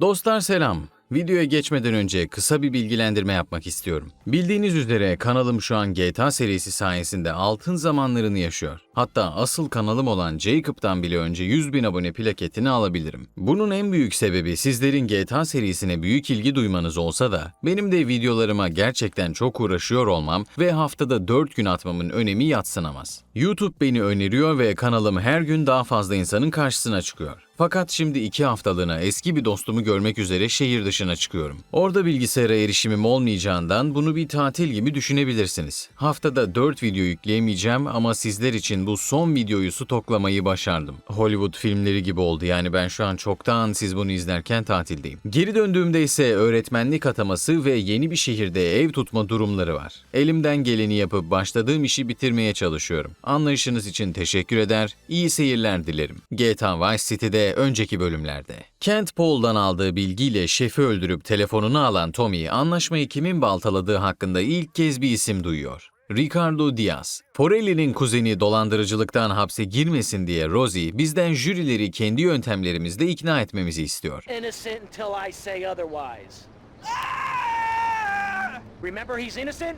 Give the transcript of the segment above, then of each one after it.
Dostlar selam. Videoya geçmeden önce kısa bir bilgilendirme yapmak istiyorum. Bildiğiniz üzere kanalım şu an GTA serisi sayesinde altın zamanlarını yaşıyor. Hatta asıl kanalım olan Jacob'tan bile önce 100 bin abone plaketini alabilirim. Bunun en büyük sebebi sizlerin GTA serisine büyük ilgi duymanız olsa da benim de videolarıma gerçekten çok uğraşıyor olmam ve haftada 4 gün atmamın önemi yatsınamaz. YouTube beni öneriyor ve kanalım her gün daha fazla insanın karşısına çıkıyor. Fakat şimdi iki haftalığına eski bir dostumu görmek üzere şehir dışına çıkıyorum. Orada bilgisayara erişimim olmayacağından bunu bir tatil gibi düşünebilirsiniz. Haftada 4 video yükleyemeyeceğim ama sizler için bu son videoyu stoklamayı başardım. Hollywood filmleri gibi oldu yani ben şu an çoktan siz bunu izlerken tatildeyim. Geri döndüğümde ise öğretmenlik ataması ve yeni bir şehirde ev tutma durumları var. Elimden geleni yapıp başladığım işi bitirmeye çalışıyorum. Anlayışınız için teşekkür eder, iyi seyirler dilerim. GTA Vice City'de önceki bölümlerde. Kent Paul'dan aldığı bilgiyle şefi öldürüp telefonunu alan Tommy, anlaşmayı kimin baltaladığı hakkında ilk kez bir isim duyuyor. Ricardo Diaz. Forelli'nin kuzeni dolandırıcılıktan hapse girmesin diye Rosie bizden jürileri kendi yöntemlerimizle ikna etmemizi istiyor. otherwise. Remember, he's innocent?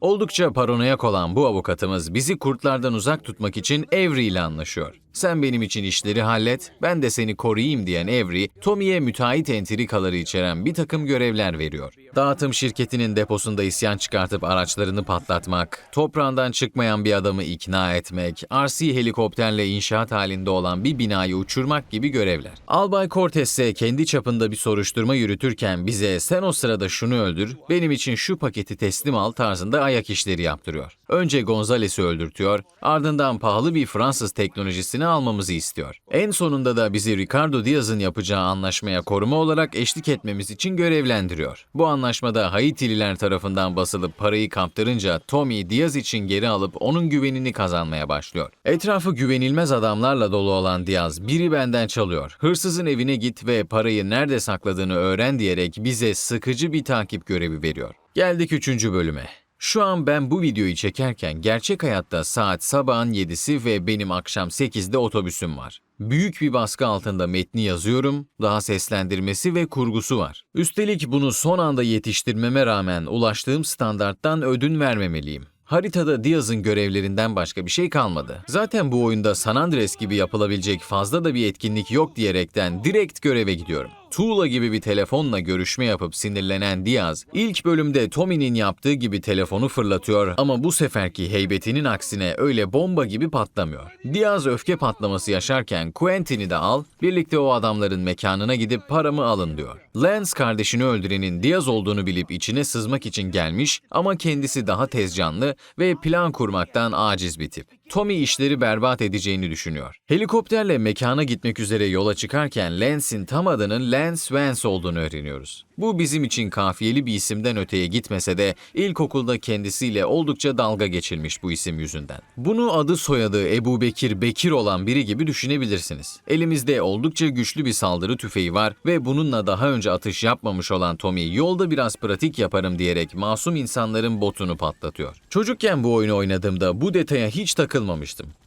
Oldukça paranoyak olan bu avukatımız bizi kurtlardan uzak tutmak için Avery ile anlaşıyor. Sen benim için işleri hallet, ben de seni koruyayım diyen Avery, Tommy'ye müteahhit entrikaları içeren bir takım görevler veriyor. Dağıtım şirketinin deposunda isyan çıkartıp araçlarını patlatmak, toprağından çıkmayan bir adamı ikna etmek, RC helikopterle inşaat halinde olan bir binayı uçurmak gibi görevler. Albay Cortez ise kendi çapında bir soruşturma yürütürken bize sen o sırada şunu öldür, benim için şu paketi teslim al tarzında ayak işleri yaptırıyor. Önce Gonzales'i öldürtüyor, ardından pahalı bir Fransız teknolojisini almamızı istiyor. En sonunda da bizi Ricardo Diaz'ın yapacağı anlaşmaya koruma olarak eşlik etmemiz için görevlendiriyor. Bu anlaşmada Haitililer tarafından basılıp parayı kaptırınca Tommy Diaz için geri alıp onun güvenini kazanmaya başlıyor. Etrafı güvenilmez adamlarla dolu olan Diaz biri benden çalıyor. Hırsızın evine git ve parayı nerede sakladığını öğren diyerek bize sıkıcı bir takip görevi veriyor. Geldik 3. bölüme. Şu an ben bu videoyu çekerken gerçek hayatta saat sabahın 7'si ve benim akşam 8'de otobüsüm var. Büyük bir baskı altında metni yazıyorum, daha seslendirmesi ve kurgusu var. Üstelik bunu son anda yetiştirmeme rağmen ulaştığım standarttan ödün vermemeliyim. Haritada Diaz'ın görevlerinden başka bir şey kalmadı. Zaten bu oyunda San Andreas gibi yapılabilecek fazla da bir etkinlik yok diyerekten direkt göreve gidiyorum. Tuğla gibi bir telefonla görüşme yapıp sinirlenen Diaz, ilk bölümde Tommy'nin yaptığı gibi telefonu fırlatıyor ama bu seferki heybetinin aksine öyle bomba gibi patlamıyor. Diaz öfke patlaması yaşarken Quentin'i de al, birlikte o adamların mekanına gidip paramı alın diyor. Lance kardeşini öldürenin Diaz olduğunu bilip içine sızmak için gelmiş ama kendisi daha tez canlı ve plan kurmaktan aciz bir tip. Tommy işleri berbat edeceğini düşünüyor. Helikopterle mekana gitmek üzere yola çıkarken Lance'in tam adının Lance Vance olduğunu öğreniyoruz. Bu bizim için kafiyeli bir isimden öteye gitmese de ilkokulda kendisiyle oldukça dalga geçilmiş bu isim yüzünden. Bunu adı soyadı Ebu Bekir Bekir olan biri gibi düşünebilirsiniz. Elimizde oldukça güçlü bir saldırı tüfeği var ve bununla daha önce atış yapmamış olan Tommy yolda biraz pratik yaparım diyerek masum insanların botunu patlatıyor. Çocukken bu oyunu oynadığımda bu detaya hiç takılmamıştım.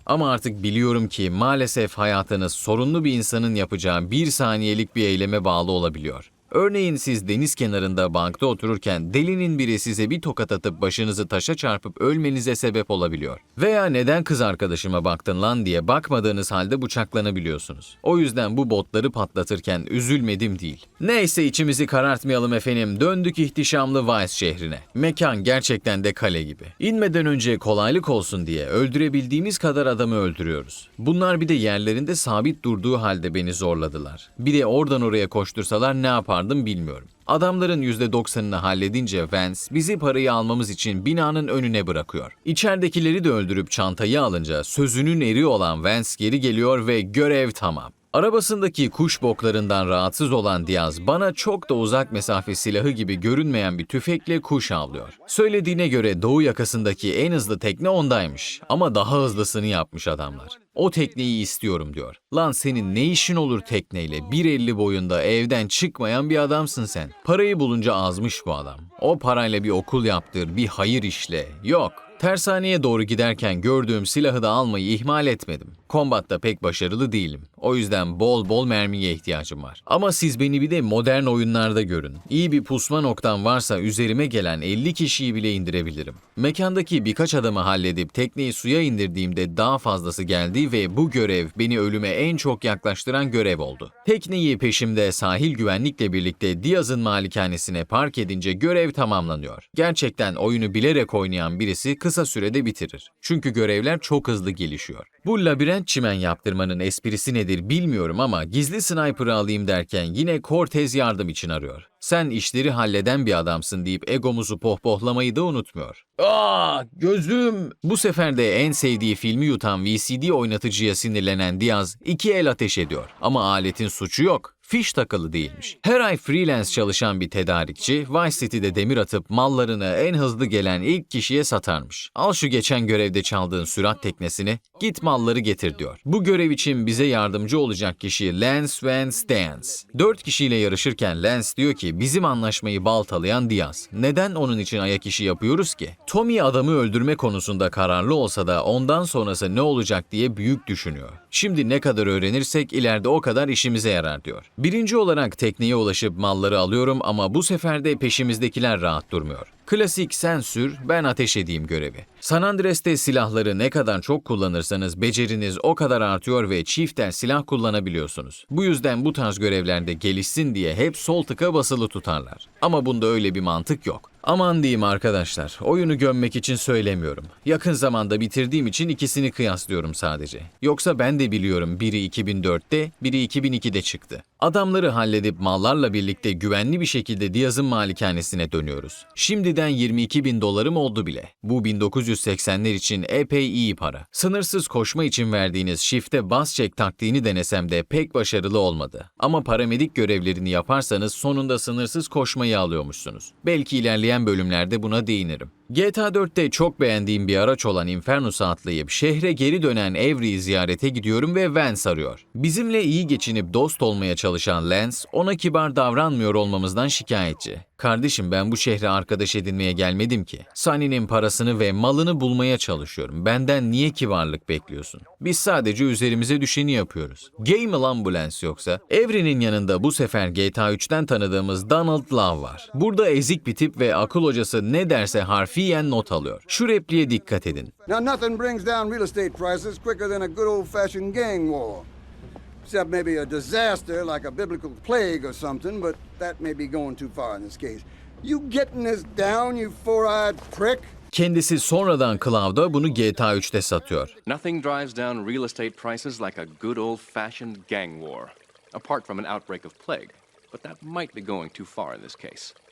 Ama artık biliyorum ki maalesef hayatınız sorunlu bir insanın yapacağı bir saniyelik bir eyleme bağlı olabiliyor. Örneğin siz deniz kenarında bankta otururken delinin biri size bir tokat atıp başınızı taşa çarpıp ölmenize sebep olabiliyor. Veya neden kız arkadaşıma baktın lan diye bakmadığınız halde bıçaklanabiliyorsunuz. O yüzden bu botları patlatırken üzülmedim değil. Neyse içimizi karartmayalım efendim döndük ihtişamlı Vice şehrine. Mekan gerçekten de kale gibi. İnmeden önce kolaylık olsun diye öldürebildiğimiz kadar adamı öldürüyoruz. Bunlar bir de yerlerinde sabit durduğu halde beni zorladılar. Bir de oradan oraya koştursalar ne yapardım bilmiyorum. Adamların %90'ını halledince Vance bizi parayı almamız için binanın önüne bırakıyor. İçeridekileri de öldürüp çantayı alınca sözünün eri olan Vance geri geliyor ve görev tamam. Arabasındaki kuş boklarından rahatsız olan Diaz bana çok da uzak mesafe silahı gibi görünmeyen bir tüfekle kuş avlıyor. Söylediğine göre doğu yakasındaki en hızlı tekne ondaymış ama daha hızlısını yapmış adamlar. O tekneyi istiyorum diyor. Lan senin ne işin olur tekneyle? 1.50 boyunda evden çıkmayan bir adamsın sen. Parayı bulunca azmış bu adam. O parayla bir okul yaptır, bir hayır işle. Yok. Tersaneye doğru giderken gördüğüm silahı da almayı ihmal etmedim. Kombatta pek başarılı değilim. O yüzden bol bol mermiye ihtiyacım var. Ama siz beni bir de modern oyunlarda görün. İyi bir pusma noktam varsa üzerime gelen 50 kişiyi bile indirebilirim. Mekandaki birkaç adamı halledip tekneyi suya indirdiğimde daha fazlası geldi ve bu görev beni ölüme en çok yaklaştıran görev oldu. Tekneyi peşimde sahil güvenlikle birlikte Diaz'ın malikanesine park edince görev tamamlanıyor. Gerçekten oyunu bilerek oynayan birisi kısa sürede bitirir. Çünkü görevler çok hızlı gelişiyor. Bu labirent çimen yaptırmanın esprisi nedir bilmiyorum ama gizli sniper'ı alayım derken yine Cortez yardım için arıyor. Sen işleri halleden bir adamsın deyip egomuzu pohpohlamayı da unutmuyor. Aa gözüm! Bu sefer de en sevdiği filmi yutan VCD oynatıcıya sinirlenen Diaz iki el ateş ediyor. Ama aletin suçu yok. Fiş takılı değilmiş. Her ay freelance çalışan bir tedarikçi Vice City'de demir atıp mallarını en hızlı gelen ilk kişiye satarmış. Al şu geçen görevde çaldığın sürat teknesini, git malları getir diyor. Bu görev için bize yardımcı olacak kişi Lance Van Stans. Dört kişiyle yarışırken Lance diyor ki bizim anlaşmayı baltalayan Diaz. Neden onun için ayak işi yapıyoruz ki? Tommy adamı öldürme konusunda kararlı olsa da ondan sonrası ne olacak diye büyük düşünüyor. Şimdi ne kadar öğrenirsek ileride o kadar işimize yarar diyor. Birinci olarak tekneye ulaşıp malları alıyorum ama bu sefer de peşimizdekiler rahat durmuyor. Klasik sen sür, ben ateş edeyim görevi. San Andreas'te silahları ne kadar çok kullanırsanız beceriniz o kadar artıyor ve çifter silah kullanabiliyorsunuz. Bu yüzden bu tarz görevlerde gelişsin diye hep sol tıka basılı tutarlar. Ama bunda öyle bir mantık yok. Aman diyeyim arkadaşlar, oyunu gömmek için söylemiyorum. Yakın zamanda bitirdiğim için ikisini kıyaslıyorum sadece. Yoksa ben de biliyorum biri 2004'te, biri 2002'de çıktı. Adamları halledip mallarla birlikte güvenli bir şekilde Diaz'ın malikanesine dönüyoruz. Şimdiden 22 bin dolarım oldu bile. Bu 1980'ler için epey iyi para. Sınırsız koşma için verdiğiniz shift'e bas çek taktiğini denesem de pek başarılı olmadı. Ama paramedik görevlerini yaparsanız sonunda sınırsız koşmayı alıyormuşsunuz. Belki ilerleyen bölümlerde buna değinirim. GTA 4'te çok beğendiğim bir araç olan Infernus'a atlayıp şehre geri dönen Avery'i ziyarete gidiyorum ve Vance arıyor. Bizimle iyi geçinip dost olmaya çalışan Lance, ona kibar davranmıyor olmamızdan şikayetçi. Kardeşim ben bu şehre arkadaş edinmeye gelmedim ki. Sunny'nin parasını ve malını bulmaya çalışıyorum. Benden niye kibarlık bekliyorsun? Biz sadece üzerimize düşeni yapıyoruz. Gay mi lan bu Lance yoksa? Avery'nin yanında bu sefer GTA 3'ten tanıdığımız Donald Love var. Burada ezik bir tip ve akıl hocası ne derse harfiyen not alıyor. Şu repliğe dikkat edin. Now, nothing brings down real estate prices quicker than a good old fashioned gang war. Except maybe a disaster like a biblical plague or something, but that may be going too far in this case. You getting this down, you four eyed prick? Kendisi sonradan Cloud'a bunu GTA 3'te satıyor. Nothing drives down real estate prices like a good old fashioned gang war, apart from an outbreak of plague.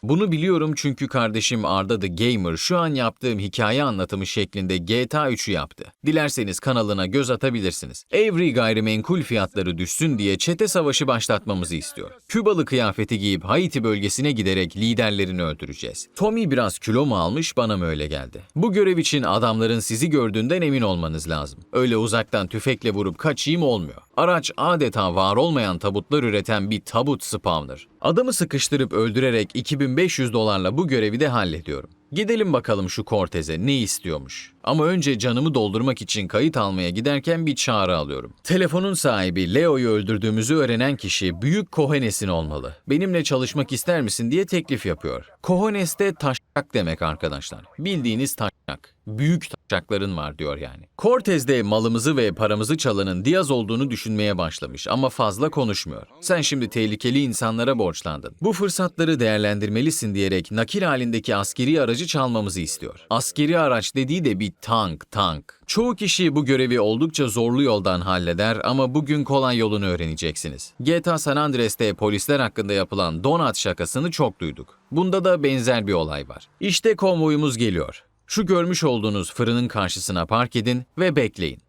Bunu biliyorum çünkü kardeşim Arda the Gamer şu an yaptığım hikaye anlatımı şeklinde GTA 3'ü yaptı. Dilerseniz kanalına göz atabilirsiniz. Avery gayrimenkul fiyatları düşsün diye çete savaşı başlatmamızı istiyor. Kübalı kıyafeti giyip Haiti bölgesine giderek liderlerini öldüreceğiz. Tommy biraz kilo mu almış bana mı öyle geldi? Bu görev için adamların sizi gördüğünden emin olmanız lazım. Öyle uzaktan tüfekle vurup kaçayım olmuyor. Araç adeta var olmayan tabutlar üreten bir tabut spawner. Adamı sıkıştırıp öldürerek 2500 dolarla bu görevi de hallediyorum. Gidelim bakalım şu Cortez'e ne istiyormuş. Ama önce canımı doldurmak için kayıt almaya giderken bir çağrı alıyorum. Telefonun sahibi Leo'yu öldürdüğümüzü öğrenen kişi büyük Kohones'in olmalı. Benimle çalışmak ister misin diye teklif yapıyor. Kohones de taşak demek arkadaşlar. Bildiğiniz taşak. Büyük taşakların var diyor yani. Cortez de malımızı ve paramızı çalanın Diaz olduğunu düşünmeye başlamış ama fazla konuşmuyor. Sen şimdi tehlikeli insanlara borçlandın. Bu fırsatları değerlendirmelisin diyerek nakil halindeki askeri aracı çalmamızı istiyor. Askeri araç dediği de bir tank, tank. Çoğu kişi bu görevi oldukça zorlu yoldan halleder ama bugün kolay yolunu öğreneceksiniz. GTA San Andreas'te polisler hakkında yapılan donut şakasını çok duyduk. Bunda da benzer bir olay var. İşte konvoyumuz geliyor. Şu görmüş olduğunuz fırının karşısına park edin ve bekleyin.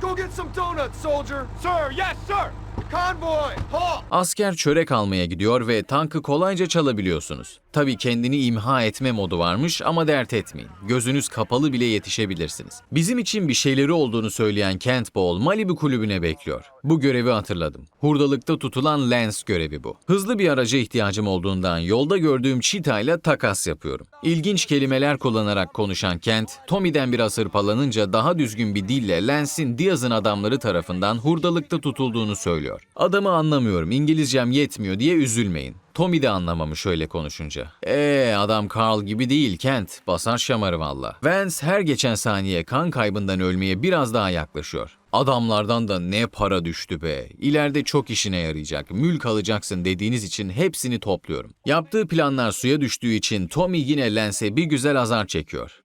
Go get some donuts, soldier! Sir, yes, sir! Convoy, halt! Asker çörek almaya gidiyor ve tankı kolayca çalabiliyorsunuz. Tabii kendini imha etme modu varmış ama dert etmeyin. Gözünüz kapalı bile yetişebilirsiniz. Bizim için bir şeyleri olduğunu söyleyen Kent Ball, Malibu kulübüne bekliyor. Bu görevi hatırladım. Hurdalıkta tutulan Lance görevi bu. Hızlı bir araca ihtiyacım olduğundan yolda gördüğüm Cheetah ile takas yapıyorum. İlginç kelimeler kullanarak konuşan Kent, Tommy'den biraz hırpalanınca daha düzgün bir dille Lance'in Diaz'ın adamları tarafından hurdalıkta tutulduğunu söylüyor. Adamı anlamıyorum, İngilizcem yetmiyor diye üzülmeyin. Tommy de anlamamış öyle konuşunca. Eee adam Carl gibi değil Kent. Basar şamarı valla. Vance her geçen saniye kan kaybından ölmeye biraz daha yaklaşıyor. Adamlardan da ne para düştü be. İleride çok işine yarayacak. Mülk alacaksın dediğiniz için hepsini topluyorum. Yaptığı planlar suya düştüğü için Tommy yine Lance'e bir güzel azar çekiyor.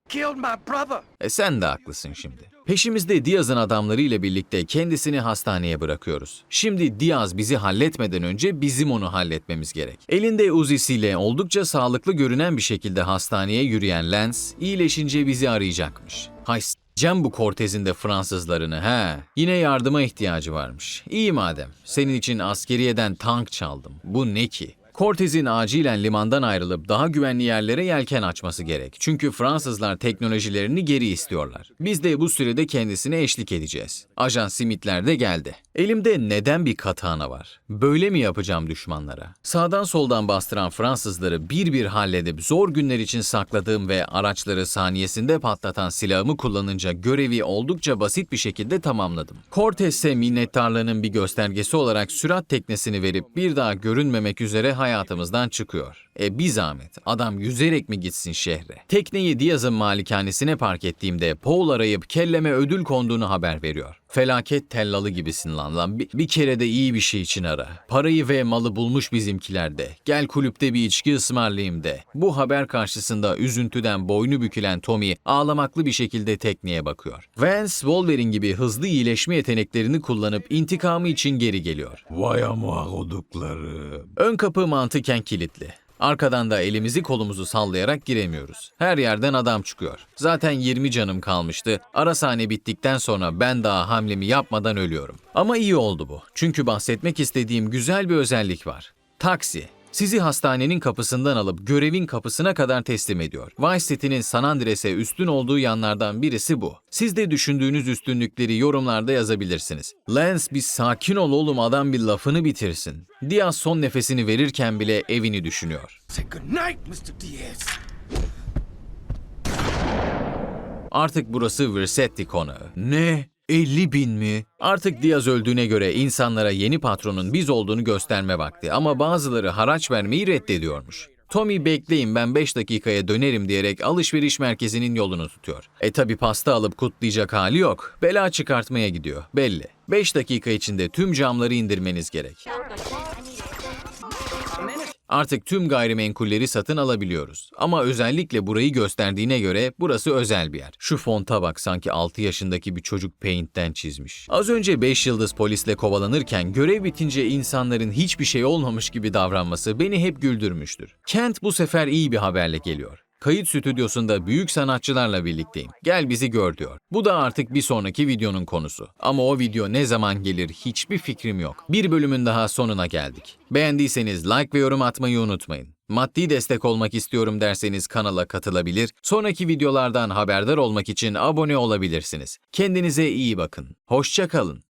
E sen de haklısın şimdi. Peşimizde Diaz'ın adamları ile birlikte kendisini hastaneye bırakıyoruz. Şimdi Diaz bizi halletmeden önce bizim onu halletmemiz gerek. Elinde uzisiyle oldukça sağlıklı görünen bir şekilde hastaneye yürüyen Lance, iyileşince bizi arayacakmış. Hay s**eceğim bu Cortez'in de Fransızlarını he. Yine yardıma ihtiyacı varmış. İyi madem. Senin için askeriyeden tank çaldım. Bu ne ki? Cortez'in acilen limandan ayrılıp daha güvenli yerlere yelken açması gerek. Çünkü Fransızlar teknolojilerini geri istiyorlar. Biz de bu sürede kendisine eşlik edeceğiz. Ajan Simitler de geldi. Elimde neden bir katana var? Böyle mi yapacağım düşmanlara? Sağdan soldan bastıran Fransızları bir bir halledip zor günler için sakladığım ve araçları saniyesinde patlatan silahımı kullanınca görevi oldukça basit bir şekilde tamamladım. Cortez'e minnettarlığının bir göstergesi olarak sürat teknesini verip bir daha görünmemek üzere hayatımızdan çıkıyor. E bir zahmet adam yüzerek mi gitsin şehre? Tekneyi Diaz'ın malikanesine park ettiğimde Paul arayıp kelleme ödül konduğunu haber veriyor. Felaket tellalı gibisin lan lan. Bir, bir kere de iyi bir şey için ara. Parayı ve malı bulmuş bizimkiler de. Gel kulüpte bir içki ısmarlayayım de. Bu haber karşısında üzüntüden boynu bükülen Tommy ağlamaklı bir şekilde tekneye bakıyor. Vance, Wolverine gibi hızlı iyileşme yeteneklerini kullanıp intikamı için geri geliyor. Vay ama kodukları. Ön kapı mantıken kilitli. Arkadan da elimizi kolumuzu sallayarak giremiyoruz. Her yerden adam çıkıyor. Zaten 20 canım kalmıştı. Ara sahne bittikten sonra ben daha hamlemi yapmadan ölüyorum. Ama iyi oldu bu. Çünkü bahsetmek istediğim güzel bir özellik var. Taksi. Sizi hastanenin kapısından alıp görevin kapısına kadar teslim ediyor. Vice City'nin San Andreas'e üstün olduğu yanlardan birisi bu. Siz de düşündüğünüz üstünlükleri yorumlarda yazabilirsiniz. Lance bir sakin ol oğlum adam bir lafını bitirsin. Diaz son nefesini verirken bile evini düşünüyor. Artık burası Versetti konağı. Ne? 50 bin mi? Artık Diaz öldüğüne göre insanlara yeni patronun biz olduğunu gösterme vakti ama bazıları haraç vermeyi reddediyormuş. Tommy bekleyin ben 5 dakikaya dönerim diyerek alışveriş merkezinin yolunu tutuyor. E tabi pasta alıp kutlayacak hali yok. Bela çıkartmaya gidiyor belli. 5 dakika içinde tüm camları indirmeniz gerek. Artık tüm gayrimenkulleri satın alabiliyoruz. Ama özellikle burayı gösterdiğine göre burası özel bir yer. Şu fonta bak sanki 6 yaşındaki bir çocuk Paint'ten çizmiş. Az önce 5 yıldız polisle kovalanırken görev bitince insanların hiçbir şey olmamış gibi davranması beni hep güldürmüştür. Kent bu sefer iyi bir haberle geliyor. Kayıt stüdyosunda büyük sanatçılarla birlikteyim. Gel bizi gör diyor. Bu da artık bir sonraki videonun konusu. Ama o video ne zaman gelir hiçbir fikrim yok. Bir bölümün daha sonuna geldik. Beğendiyseniz like ve yorum atmayı unutmayın. Maddi destek olmak istiyorum derseniz kanala katılabilir, sonraki videolardan haberdar olmak için abone olabilirsiniz. Kendinize iyi bakın. Hoşça kalın.